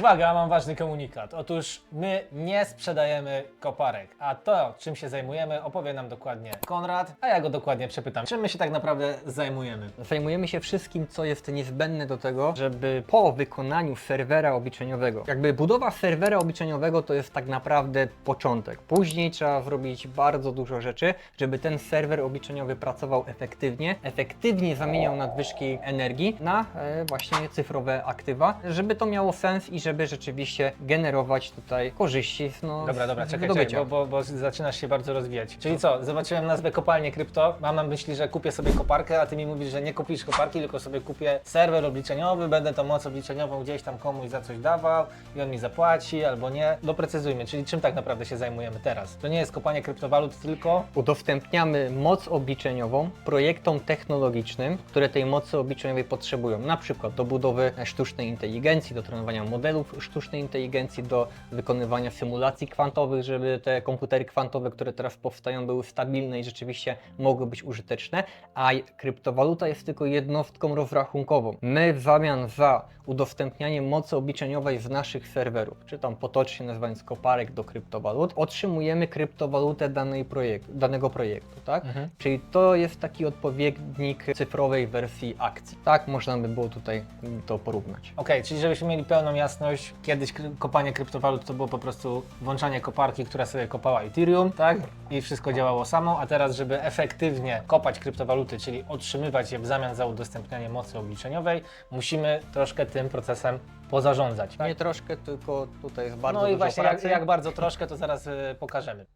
Uwaga, mam ważny komunikat. Otóż my nie sprzedajemy koparek, a to, czym się zajmujemy, opowie nam dokładnie Konrad, a ja go dokładnie przepytam, czym my się tak naprawdę zajmujemy. Zajmujemy się wszystkim, co jest niezbędne do tego, żeby po wykonaniu serwera obliczeniowego, jakby budowa serwera obliczeniowego to jest tak naprawdę początek. Później trzeba zrobić bardzo dużo rzeczy, żeby ten serwer obliczeniowy pracował efektywnie, efektywnie zamieniał nadwyżki energii na e, właśnie cyfrowe aktywa, żeby to miało sens i żeby rzeczywiście generować tutaj korzyści no, Dobra, dobra, z czekaj, wydobycia. czekaj bo, bo, bo zaczynasz się bardzo rozwijać. Czyli co, zobaczyłem nazwę kopalnie krypto, mam na myśli, że kupię sobie koparkę, a ty mi mówisz, że nie kupisz koparki, tylko sobie kupię serwer obliczeniowy, będę tą moc obliczeniową gdzieś tam komuś za coś dawał i on mi zapłaci albo nie. Doprecyzujmy, czyli czym tak naprawdę się zajmujemy teraz? To nie jest kopanie kryptowalut, tylko Udostępniamy moc obliczeniową projektom technologicznym, które tej mocy obliczeniowej potrzebują, na przykład do budowy sztucznej inteligencji, do trenowania sztucznej inteligencji, do wykonywania symulacji kwantowych, żeby te komputery kwantowe, które teraz powstają, były stabilne i rzeczywiście mogły być użyteczne, a kryptowaluta jest tylko jednostką rozrachunkową. My w zamian za udostępnianie mocy obliczeniowej z naszych serwerów, czy tam potocznie nazywając koparek do kryptowalut, otrzymujemy kryptowalutę danej projekt, danego projektu, tak? Mhm. Czyli to jest taki odpowiednik cyfrowej wersji akcji. Tak można by było tutaj to porównać. Okej, czyli żebyśmy mieli pełną jasność, kiedyś kry- kopanie kryptowalut to było po prostu włączanie koparki, która sobie kopała Ethereum, tak? I wszystko działało samo, a teraz, żeby efektywnie kopać kryptowaluty, czyli otrzymywać je w zamian za udostępnianie mocy obliczeniowej, musimy troszkę tym procesem pozarządzać. Tak? Nie troszkę, tylko tutaj jest bardzo no i dużo właśnie pracy. jak, jak bardzo troszkę, to zaraz y, pokażemy.